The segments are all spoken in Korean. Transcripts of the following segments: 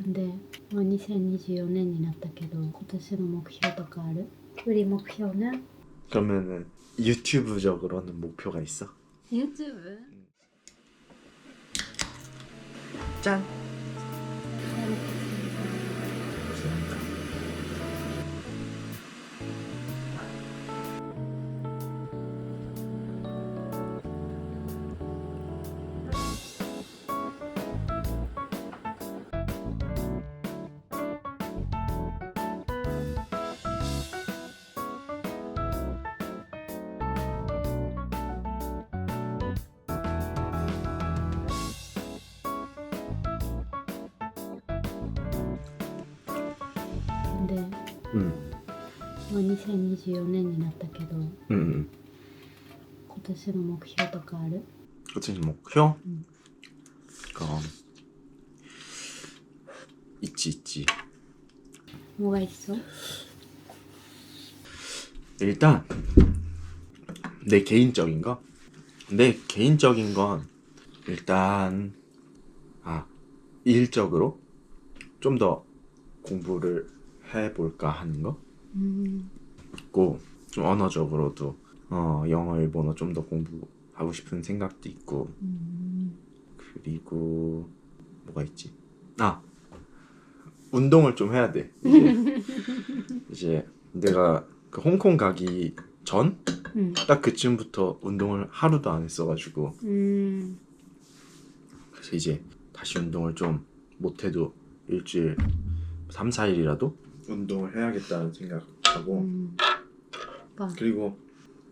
でもう2024年になったけど今年の目標とかある売り目標ね 그러면은 유튜브적으로는 목표가 있어? YouTube? 짠. 근데 음. もう2024年になったけど 음, 음. 今年の目標とかある 그치 목표? 음. 그거 있지 있지. 뭐가 있어? 일단 내 개인적인 거. 내 개인적인 건 일단 아 일적으로 좀 더 공부를 해볼까 하는 거. 음, 있고 좀 언어적으로도 어 영어 일본어 좀 더 공부하고 싶은 생각도 있고. 음, 그리고 뭐가 있지? 아 운동을 좀 해야 돼. 이제, 이제 내가 그 홍콩 가기 전? 딱 음, 그쯤부터 운동을 하루도 안 했어가지고. 음, 그래서 이제 다시 운동을 좀 못해도 일주일 3, 4일이라도 운동을 해야겠다는 생각하고 음. 그리고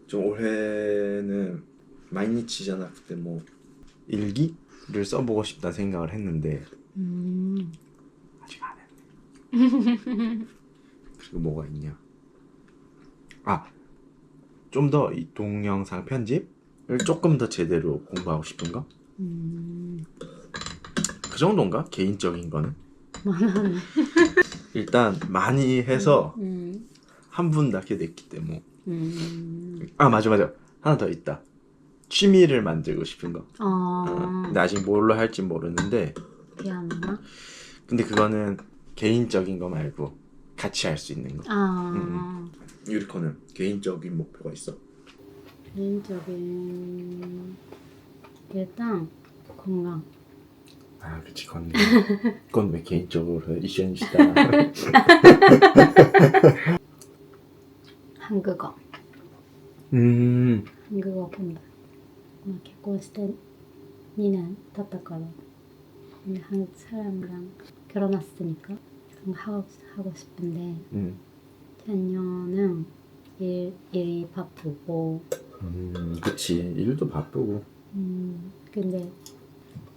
좀 올해는 마이니치잖아 그때 뭐 일기를 써보고 싶다 생각을 했는데 음, 아직 안 했네 그리고 뭐가 있냐 아좀 더 이 동영상 편집을 조금 더 제대로 공부하고 싶은 거? 음, 그 정도인가? 개인적인 거는 많아네. 일단 많이 해서 음, 한분 낳게 됐기 때문에. 음, 아 맞아 맞아. 하나 더 있다. 취미를 만들고 싶은 거. 어, 아, 근데 아직 뭘로 할지 모르는데. 피아노나? 근데 그거는 개인적인 거 말고 같이 할 수 있는 거. 아, 유리코는 개인적인 목표가 있어? 개인적인 일단 건강. 아 그치 건강 그건 왜 개인적으로 해? 이슈니시다 한국어. 음 한국어 본다. 뭐結婚して2年経ったから 근데 한국 사람이랑 결혼했으니까 그런 거 하고, 하고 싶은데 음. 작년은 일, 일이 바쁘고 음 그치 일도 바쁘고 음, 근데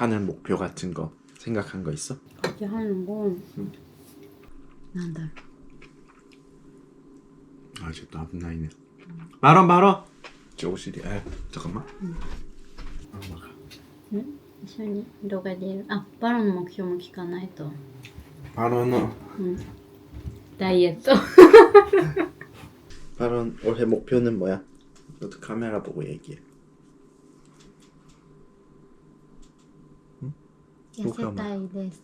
하는 목표 같은 거 생각한 거 있어? 같이 하는 건 음. 난다. 아 이제 또 앞라인에 말어 말어 저 옷이 아 잠깐만 음. 아, 막아. 一緒に動画でやるあバロの目標も聞かないと、 발언은 うん、ダイエット 발언 올해 목표는 뭐야? 너도 카메라 보고 얘기해 痩せたいです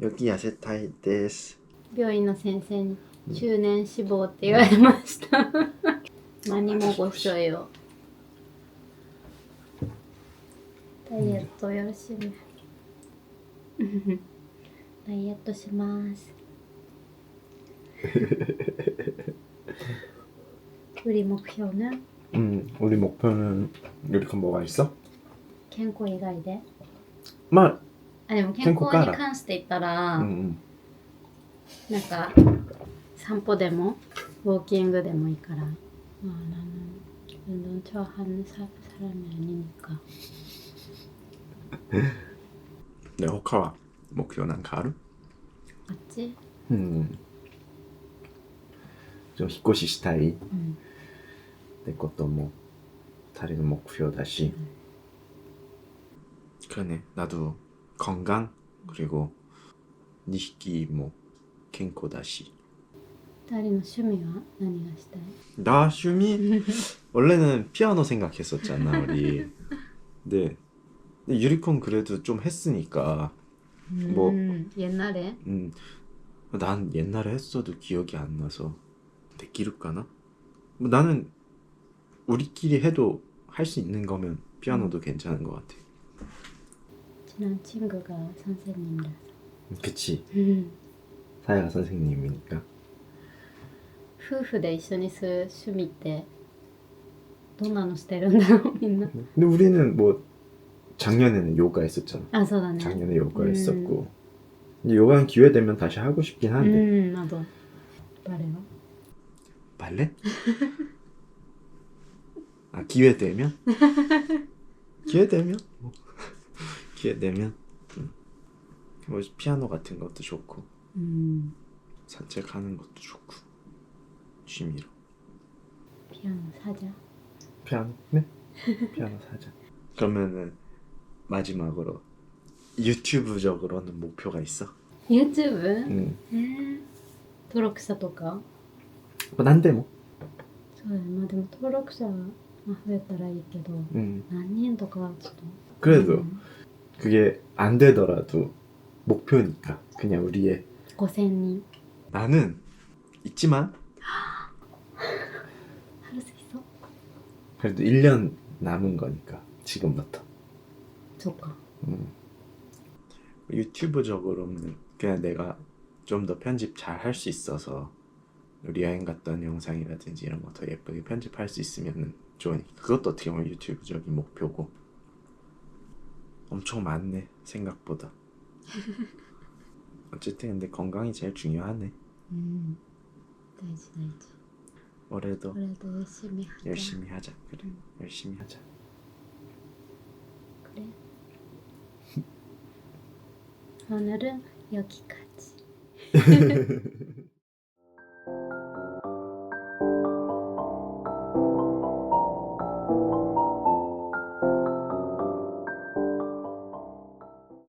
여기 야세타이 데스 病院の先生に中年脂肪って言われました何もごしょよダイエットよろしいねダイエットします売り目標ね 음 우리 목표는 요리콘 뭐가 있어? 健康以外で 말 あ でも健康に関して言ったら、 음, なんか散歩でもウォーキングでもいいからまあ나는운동좋아하는사람이아니니까 내 호카와 목표 난 가루? 맞지? 음. 좀 히코시 시타이 응. 내 것도 뭐 다리는 목표 다시 그러네 나도 건강 그리고 니시키 뭐 캔코다시. 나 취미? 원래는 피아노 생각했었잖아 우리. 근데 유리콘 그래도 좀 했으니까 뭐 음, 옛날에? 음난 옛날에 했어도 기억이 안 나서. 내기를까나? 뭐 나는 우리끼리 해도 할 수 있는 거면 피아노도 괜찮은 것 같아. 지난 친구가 선생님이라서 그치. 음. 사야가 선생님이니까. 夫婦で一緒にする趣味ってどんなのしてるんだろうみんな 근데 우리는 뭐 작년에는 요가 했었잖아. あそうだね 작년에 요가 음. 했었고. 근데 요가는 기회 되면 다시 하고 싶긴 う 한데. んあとバレエは 발레? 아 기회 되면? 기회 되면? 뭐. 기회 되면. 음. 뭐 피아노 같은 것도 좋고 うん 산책하는 것도 좋고 취미로. ピアノサジャ 피아노? 네? 피아노 사자. 그러면은 마지막으로 유튜브적으로는 목표가 있어? YouTube? 응. えー登録者とか 뭐 난데 뭐. そうだよまあでも登録者が増えたらいいけど 응. 何人とかはちょっと 그래도 うん 그게 안 되더라도 목표니까. 그냥 우리의. 고생이. 나는 있지만 할 수 있어? 그래도 1년 남은 거니까 지금부터. 좋아. 음. 유튜브적으로는 그냥 내가 좀 더 편집 잘 할 수 있어서 우리 여행 갔던 영상이라든지 이런 거 더 예쁘게 편집할 수 있으면 좋으니까. 그것도 어떻게 보면 유튜브적인 목표고. 엄청 많네 생각보다. 어쨌든 근데 건강이 제일 중요하네. 음, 알지 알지. 올해도 올해도 열심히 하자. 열심히 하자. 그래, 응. 열심히 하자. 그래. 오늘은 여기까지.